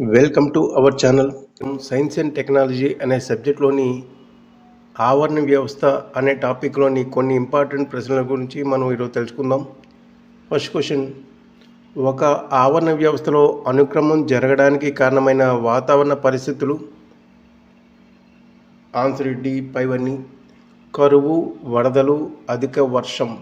Welcome to our channel science and technology అనే సబ్జెక్ట్లోని ఆవరణ వ్యవస్థ అనే టాపిక్లోని కొన్ని ఇంపార్టెంట్ ప్రశ్నల గురించి మనం ఈరోజు తెలుసుకుందాం. ఫస్ట్ క్వశ్చన్ ఒక ఆవరణ వ్యవస్థలో అనుక్రమం జరగడానికి కారణమైన వాతావరణ పరిస్థితులు? ఆన్సర్ డి పైవన్నీ కరువు వరదలు అధిక వర్షం.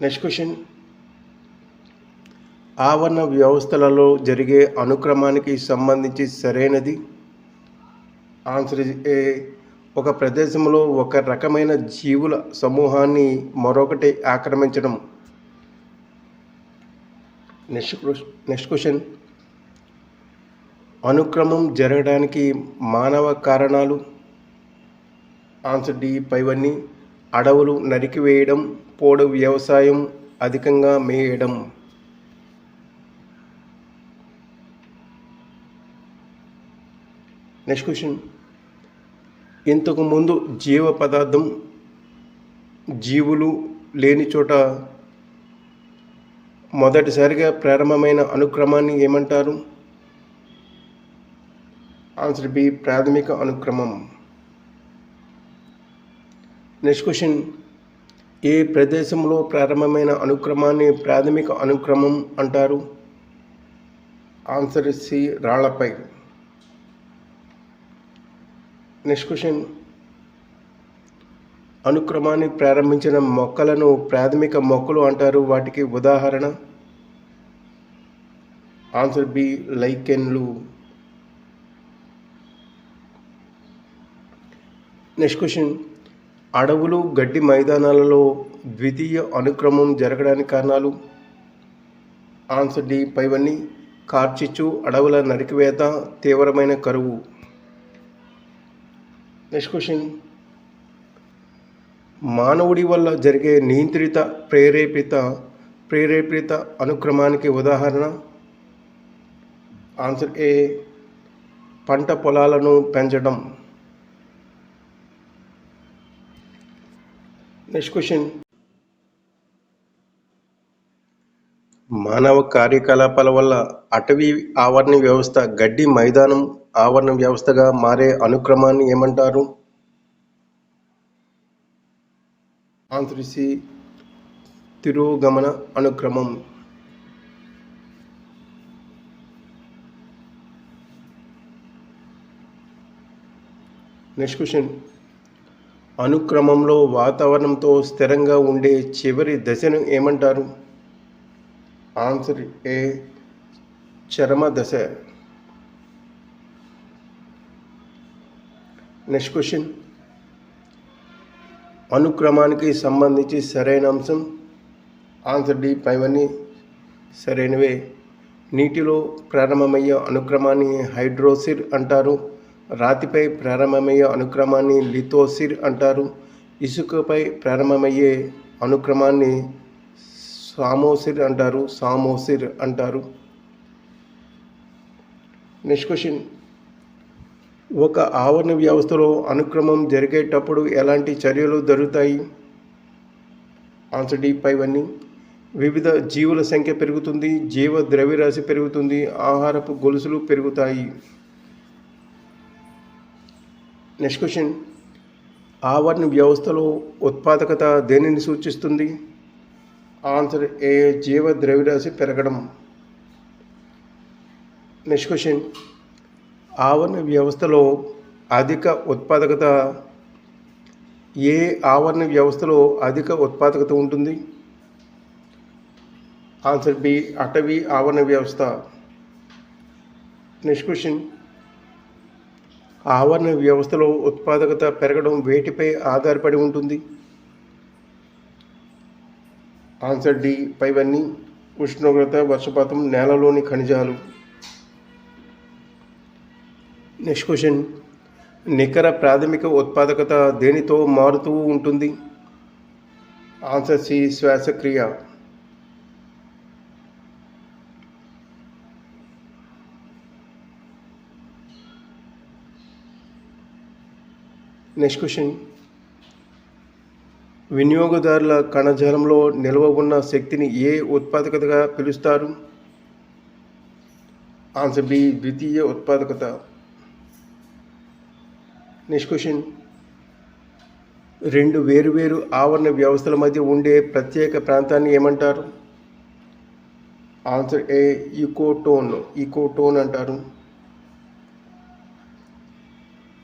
నెక్స్ట్ క్వశ్చన్ ఆవరణ వ్యవస్థలలో జరిగే అనుక్రమానికి సంబంధించి సరైనది? Answer A. ఒక ప్రదేశంలో ఒక రకమైన జీవుల సమూహాన్ని మరొకటి ఆక్రమించడం. Next next question. అనుక్రమం జరగడానికి మానవ కారణాలు? ఆన్సర్ డి పైవన్నీ అడవులు నరికివేయడం పోడు వ్యవసాయం అధికంగా మేయడం. నెక్స్ట్ క్వశ్చన్ ఇంతకుముందు జీవ పదార్థం జీవులు లేని చోట మొదటిసారిగా ప్రారంభమైన అనుక్రమాన్ని ఏమంటారు? ఆన్సర్ బి ప్రాథమిక అనుక్రమం. నెక్స్ట్ క్వశ్చన్ ఏ ప్రదేశంలో ప్రారంభమైన అనుక్రమాన్ని ప్రాథమిక అనుక్రమం అంటారు? ఆన్సర్ సి రాళ్ళపై. నెక్స్ట్ క్వశ్చన్ అనుక్రమాన్ని ప్రారంభించిన మొక్కలను ప్రాథమిక మొక్కలు అంటారు. వాటికి ఉదాహరణ ఆన్సర్ బి లైకెన్లు. నెక్స్ట్ క్వశ్చన్ అడవులు గడ్డి మైదానాలలో ద్వితీయ అనుక్రమం జరగడానికి కారణాలు. ఆన్సర్ డి పైవన్నీ. కార్చిచ్చు అడవుల నరికివేత తీవ్రమైన కరువు. నెక్స్ట్ క్వశ్చన్ మానవుడి వల్ల జరిగే నియంత్రిత ప్రేరేపిత ప్రేరేపిత అనుక్రమానికి ఉదాహరణ? ఆన్సర్ ఏ పంట పొలాలను పెంచడం. నెక్స్ట్ క్వశ్చన్ మానవ కార్యకలాపాల వల్ల అటవీ ఆవరణ వ్యవస్థ గడ్డి మైదానం ఆవరణ వ్యవస్థగా మారే అనుక్రమాన్ని ఏమంటారు? ఆన్సర్ తిరుగమన తిరోగమన అనుక్రమం. Next question. అనుక్రమంలో వాతావరణంతో స్థిరంగా ఉండే చివరి దశను ఏమంటారు? ఆన్సర్ ఏ చరమ దశ. నెక్స్ట్ క్వశ్చన్ అనుక్రమానికి సంబంధించి సరైన అంశం. ఆన్సర్ డి పైవన్నీ సరైనవే. నీటిలో ప్రారంభమయ్యే అనుక్రమాన్ని హైడ్రోసిర్ అంటారు. రాతిపై ప్రారంభమయ్యే అనుక్రమాన్ని లిథోసిర్ అంటారు. ఇసుకపై ప్రారంభమయ్యే అనుక్రమాన్ని సామోసిర్ అంటారు. సామోసిర్ అంటారు. నెక్స్ట్ క్వశ్చన్ ఒక ఆవరణ వ్యవస్థలో అనుక్రమం జరిగేటప్పుడు ఎలాంటి చర్యలు జరుగుతాయి? ఆన్సర్ డి పైవన్నీ వివిధ జీవుల సంఖ్య పెరుగుతుంది జీవ ద్రవ్యరాశి పెరుగుతుంది ఆహారపు గొలుసులు పెరుగుతాయి. Next question. ఆవరణ వ్యవస్థలో ఉత్పాదకత దేనిని సూచిస్తుంది? ఆన్సర్ ఏ జీవ ద్రవ్యరాశి పెరగడం. Next question. ఆవరణ వ్యవస్థలో అధిక ఉత్పాదకత ఏ ఆవరణ వ్యవస్థలో అధిక ఉత్పాదకత ఉంటుంది? ఆన్సర్ బి అటవీ ఆవరణ వ్యవస్థ. నెక్స్ట్ క్వశ్చన్ ఆవరణ వ్యవస్థలో ఉత్పాదకత పెరగడం వేటిపై ఆధారపడి ఉంటుంది? ఆన్సర్ డి పైవన్నీ. ఉష్ణోగ్రత వర్షపాతం నేలలోని ఖనిజాలు. నెక్స్ట్ క్వశ్చన్ నికర ప్రాథమిక ఉత్పాదకత దేనితో మారుతూ ఉంటుంది? ఆన్సర్ సి శ్వాసక్రియ. నెక్స్ట్ క్వశ్చన్ వినియోగదారుల కణజాలంలో నిల్వ ఉన్న శక్తిని ఏ ఉత్పాదకతగా పిలుస్తారు? ఆన్సర్ బి ద్వితీయ ఉత్పాదకత. నెక్స్ట్ క్వశ్చన్ రెండు వేరువేరు ఆవరణ వ్యవస్థల మధ్య ఉండే ప్రత్యేక ప్రాంతాన్ని ఏమంటారు? ఆన్సర్ ఏ ఈకోటోన్ ఈకోటోన్ అంటారు.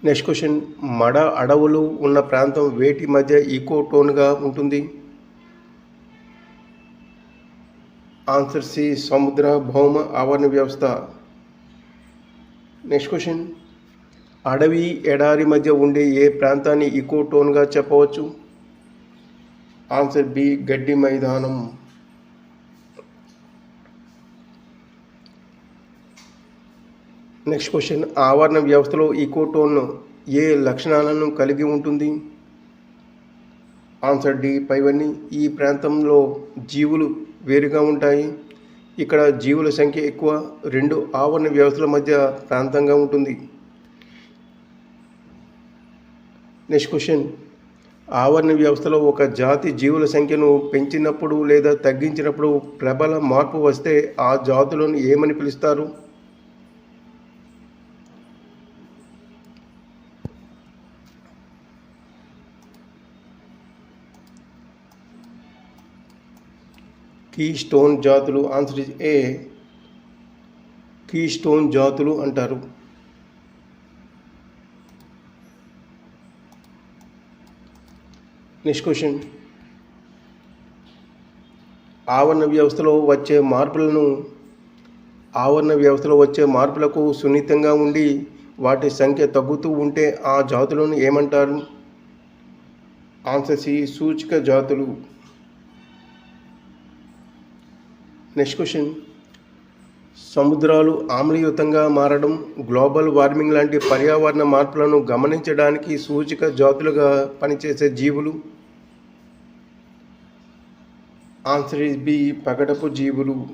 నెక్స్ట్ క్వశ్చన్ మడ అడవులు ఉన్న ప్రాంతం వేటి మధ్య ఈకోటోన్గా ఉంటుంది? ఆన్సర్ సి సముద్ర భౌమ ఆవరణ వ్యవస్థ. నెక్స్ట్ క్వశ్చన్ అడవి ఎడారి మధ్య ఉండే ఏ ప్రాంతాన్ని ఈకోటోన్గా చెప్పవచ్చు? ఆన్సర్ బి గడ్డి మైదానం. నెక్స్ట్ క్వశ్చన్ ఆవరణ వ్యవస్థలో ఈకోటోన్ ఏ లక్షణాలను కలిగి ఉంటుంది? ఆన్సర్ డి పైవన్నీ. ఈ ప్రాంతంలో జీవులు వేరుగా ఉంటాయి. ఇక్కడ జీవుల సంఖ్య ఎక్కువ. రెండు ఆవరణ వ్యవస్థల మధ్య ప్రాంతంగా ఉంటుంది. నెక్స్ట్ క్వశ్చన్ ఆవరణ వ్యవస్థలో ఒక జాతి జీవుల సంఖ్యను పెంచినప్పుడు లేదా తగ్గించినప్పుడు ప్రబల మార్పు వస్తే ఆ జాతులను ఏమని పిలుస్తారు? కీ స్టోన్ జాతులు. Answer is A key stone జాతులు అంటారు. నెక్స్ట్ క్వశ్చన్ ఆవరణ వ్యవస్థలో వచ్చే మార్పులను ఆవరణ వ్యవస్థలో వచ్చే మార్పులకు సున్నితంగా ఉండి వాటి సంఖ్య తగ్గుతూ ఉంటే ఆ జాతులను ఏమంటారు? ఆన్సర్ సి సూచిక జాతులు. నెక్స్ట్ క్వశ్చన్ సముద్రాలు ఆమ్లయుతంగా మారడం గ్లోబల్ వార్మింగ్ లాంటి పర్యావరణ మార్పులను గమనించడానికి సూచిక జాతులుగా పనిచేసే జీవులు. ఆన్సర్ ఇస్ బి పగడపు జీవులు.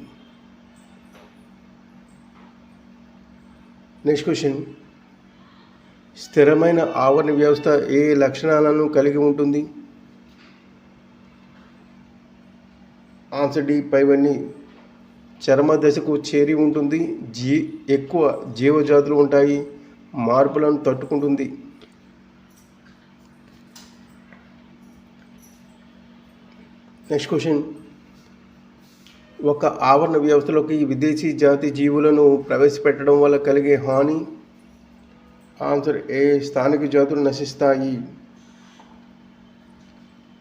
Next question. స్థిరమైన ఆవరణ వ్యవస్థ ఏ లక్షణాలను కలిగి ఉంటుంది? ఆన్సర్ డి పైవన్నీ. చర్మ దశకు చేరి ఉంటుంది. జీ ఎక్కువ జీవజాతులు ఉంటాయి. మార్పులను తట్టుకుంటుంది. Next question. ఒక ఆవరణ వ్యవస్థలోకి విదేశీ జాతి జీవులను ప్రవేశపెట్టడం వల్ల కలిగే హాని? ఆన్సర్ ఏ స్థానిక జాతులు నశిస్తాయి?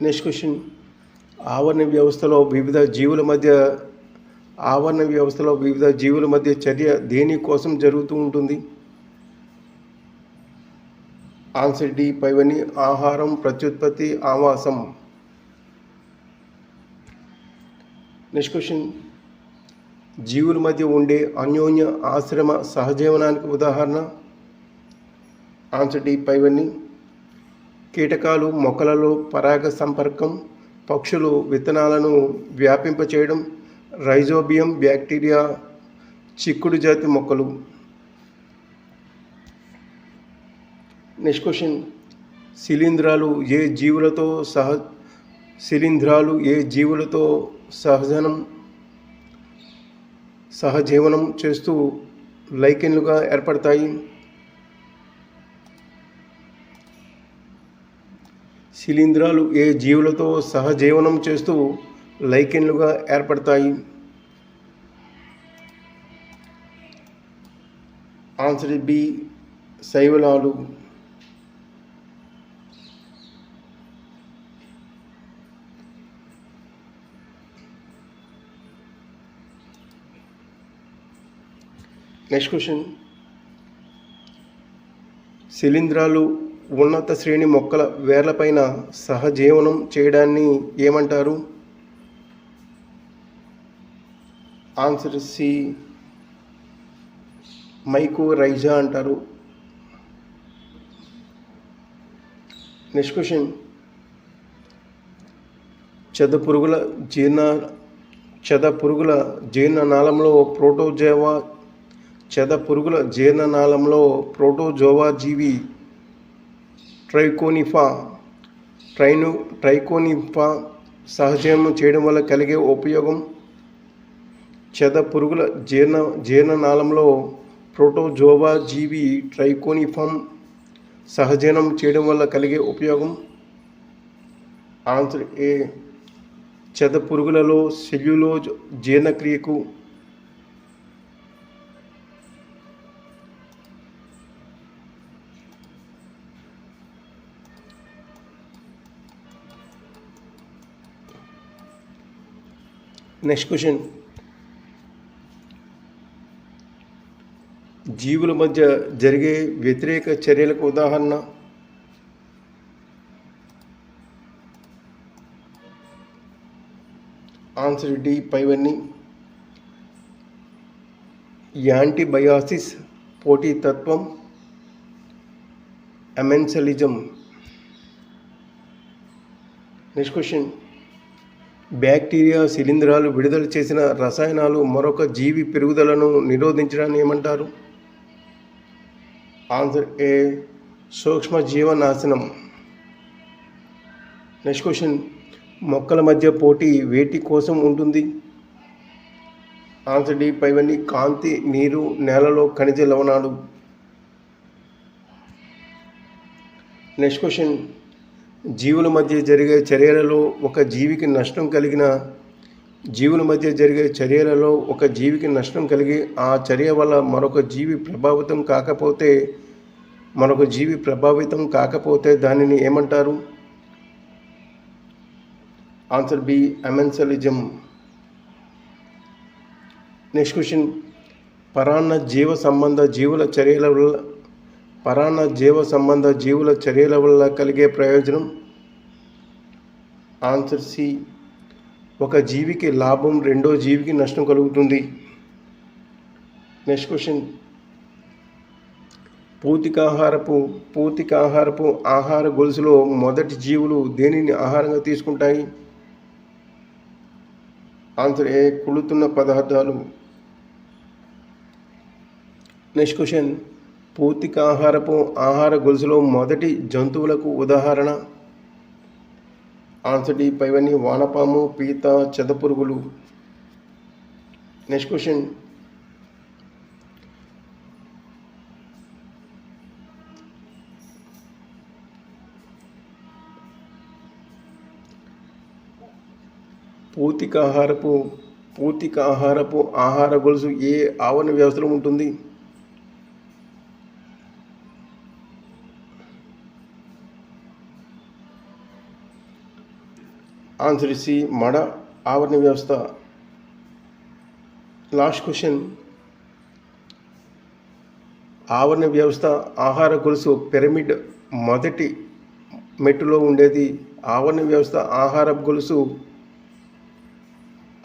Next question. ఆవరణ వ్యవస్థలో వివిధ జీవుల మధ్య ఆవరణ వ్యవస్థలో వివిధ జీవుల మధ్య చర్య దేనికోసం జరుగుతూ ఉంటుంది? ఆన్సర్ డి పైవని ఆహారం ప్రత్యుత్పత్తి ఆవాసం. Next question. జీవుల మధ్య ఉండే అన్యోన్య ఆశ్రమ సహజీవనానికి ఉదాహరణ. ఆన్సర్ డి పైవన్నీ కీటకాలు మొక్కలలో పరాగ సంపర్కం పక్షులు విత్తనాలను వ్యాపింపచేయడం రైజోబియం బ్యాక్టీరియా చిక్కుడు జాతి మొక్కలు. Next question. శిలీంధ్రాలు ఏ జీవులతో సహ శిలీంధ్రాలు ఏ జీవులతో సహజనం సహజీవనం చేస్తూ లైకెన్లుగా ఏర్పడతాయి? శిలీంధ్రాలు ఏ జీవులతో సహజీవనం చేస్తూ లైకెన్లుగా ఏర్పడతాయి. ఆన్సర్ బి శైవలాలు. నెక్స్ట్ క్వశ్చన్ శిలీంధ్రాలు ఉన్నత శ్రేణి మొక్కల వేర్లపైన సహజీవనం చేయడాన్ని ఏమంటారు? ఆన్సర్ సి మైకో రైజా అంటారు. నెక్స్ట్ క్వశ్చన్ చెద పురుగుల జీర్ణ చెద పురుగుల జీర్ణనాళంలో ప్రోటోజోవా చెద పురుగుల జీర్ణనాళంలో ప్రోటోజోవా జీవి ట్రైకోనిఫా ట్రైను ట్రైకోనిఫా సహజీవనం చేయడం వల్ల కలిగే ఉపయోగం చెద పురుగుల జీర్ణ జీర్ణనాళంలో ప్రోటోజోవా జీవి ట్రైకోనిఫామ్ సహజీవనం చేయడం వల్ల కలిగే ఉపయోగం? Answer A. చెద పురుగులలో సెల్యులోజ్ జీర్ణక్రియకు నెక్స్ట్ క్వశ్చన్ జీవుల మధ్య జరిగే వ్యతిరేక చర్యలకు ఉదాహరణ. ఆన్సర్ డి పైవన్నీ. యాంటీబయాసిస్ పోటీతత్వం. అమెన్సలిజం నెక్స్ట్ క్వశ్చన్ బ్యాక్టీరియా శిలీంధ్రాలు విడుదల చేసిన రసాయనాలు మరొక జీవి పెరుగుదలను నిరోధించడాన్ని ఏమంటారు? Answer A? సూక్ష్మ జీవనాశనం. నెక్స్ట్ క్వశ్చన్ మొక్కల మధ్య పోటీ వేటి కోసం ఉంటుంది? ఆన్సర్ డి పైవన్నీ కాంతి నీరు నేలలో ఖనిజ లవణాలు. నెక్స్ట్ క్వశ్చన్ జీవుల మధ్య జరిగే చర్యలలో ఒక జీవికి నష్టం కలిగిన జీవుల మధ్య జరిగే చర్యలలో ఒక జీవికి నష్టం కలిగి ఆ చర్య వల్ల మరొక జీవి ప్రభావితం కాకపోతే మరొక జీవి ప్రభావితం కాకపోతే దానిని ఏమంటారు? Answer B amensalism. Next question. పరాన్న జీవ సంబంధ జీవుల చర్యల వల్ల పరాన్న జీవ సంబంధ జీవుల చర్యల వల్ల కలిగే ప్రయోజనం? ఆన్సర్ సి ఒక జీవికి లాభం రెండో జీవికి నష్టం కలుగుతుంది. నెక్స్ట్ క్వశ్చన్ పూతికాహారపు పూతికాహారపు ఆహార గొలుసులో మొదటి జీవులు దేనిని ఆహారంగా తీసుకుంటాయి? ఆన్సర్ ఏ కులుతున్న పదార్థాలు. నెక్స్ట్ క్వశ్చన్ పూర్తికాహారపు ఆహార గొలుసులో మొదటి జంతువులకు ఉదాహరణ. ఆన్సర్ పైవని పైవన్నీ వానపాము పీత చెదపురుగులు. నెక్స్ట్ క్వశ్చన్ పూతికాహారపు పూతికాహారపు ఆహార గొలుసు ఏ ఆవరణ వ్యవస్థలో ఉంటుంది? ఆన్సర్ సి మడ ఆవరణ వ్యవస్థ. Last question. ఆవరణ వ్యవస్థ ఆహార గొలుసు పిరమిడ్ మొదటి మెట్టులో ఉండేది. ఆవరణ వ్యవస్థ ఆహార గొలుసు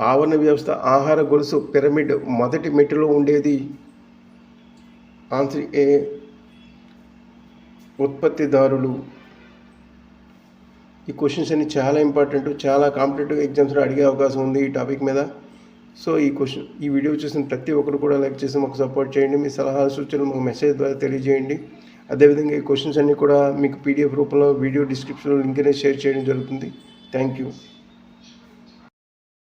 ఆవరణ వ్యవస్థ ఆహార గొలుసు పిరమిడ్ మొదటి మెట్టులో ఉండేది. ఆన్సర్ ఏ ఉత్పత్తిదారులు ఈ క్వశ్చన్స్ అన్ని చాలా ఇంపార్టెంట్ చాలా కాంపిటేటివ్ ఎగ్జామ్స్లో అడిగే అవకాశం ఉంది ఈ టాపిక్ మీద. సో ఈ క్వశ్చన్ ఈ వీడియో చూసిన ప్రతి ఒక్కరు కూడా లైక్ చేసి మాకు సపోర్ట్ చేయండి. మీ సలహా సూచనలు మాకు మెసేజ్ ద్వారా తెలియజేయండి. అదేవిధంగా ఈ క్వశ్చన్స్ అన్నీ కూడా మీకు పీడిఎఫ్ రూపంలో వీడియో డిస్క్రిప్షన్లో లింక్ అనేది షేర్ చేయడం జరుగుతుంది. Thank you